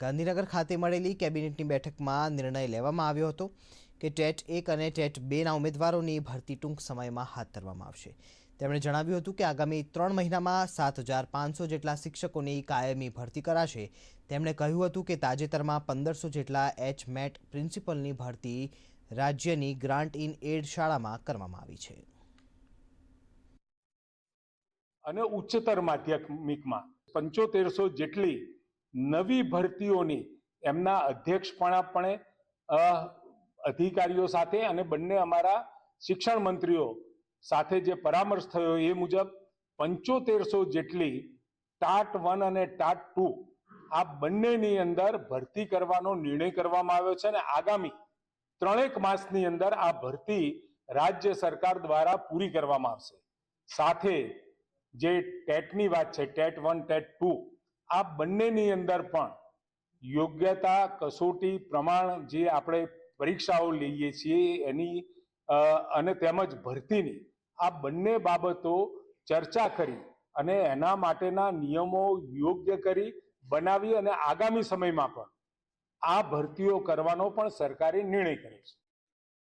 ગાંધીનગર ખાતે મળેલી કેબિનેટની બેઠકમાં નિર્ણય લેવામાં આવ્યો હતો કે ટેટ એક અને ટેટ બેના ઉમેદવારોની ભરતી ટૂંક સમયમાં હાથ ધરવામાં આવશે. તેમણે જણાવ્યું હતું કે આગામી ત્રણ મહિનામાં સાત હજાર પાંચસો જેટલા શિક્ષકોની કાયમી ભરતી કરાશે. તેમણે કહ્યું હતું કે તાજેતરમાં પંદરસો જેટલા એચ મેટ પ્રિન્સિપલની ભરતી રાજ્યની ગ્રાન્ટ ઇન એડ શાળામાં કરવામાં આવી છે. અને ઉચ્ચતર માધ્યમિકમાં પંચોતેરસો જેટલી નવી ભરતીઓની એમના અધ્યક્ષપણાપણે પણ અધિકારીઓ સાથે અને બંને અમારા શિક્ષણ મંત્રીઓ સાથે જે પરામર્શ થયો એ મુજબ પંચોતેરસો જેટલી ટાટ વન અને ટાટ ટુ આ બંનેની અંદર ભરતી કરવાનો નિર્ણય કરવામાં આવ્યો છે અને આગામી ત્રણેક માસની અંદર આ ભરતી રાજ્ય સરકાર દ્વારા પૂરી કરવામાં આવશે. સાથે જે ટેટની વાત છે, ટેટ વન, ટેટ ટુ આ બંનેની અંદર પણ યોગ્યતા, કસોટી, પ્રમાણ જે આપણે પરીક્ષાઓ લઈએ છીએ એની અને તેમજ ભરતીની, આ બંને બાબતો ચર્ચા કરી અને એના માટેના નિયમો યોગ્ય કરી બનાવી અને આગામી સમયમાં પણ આ ભરતીઓ કરવાનો પણ સરકારે નિર્ણય કર્યો છે.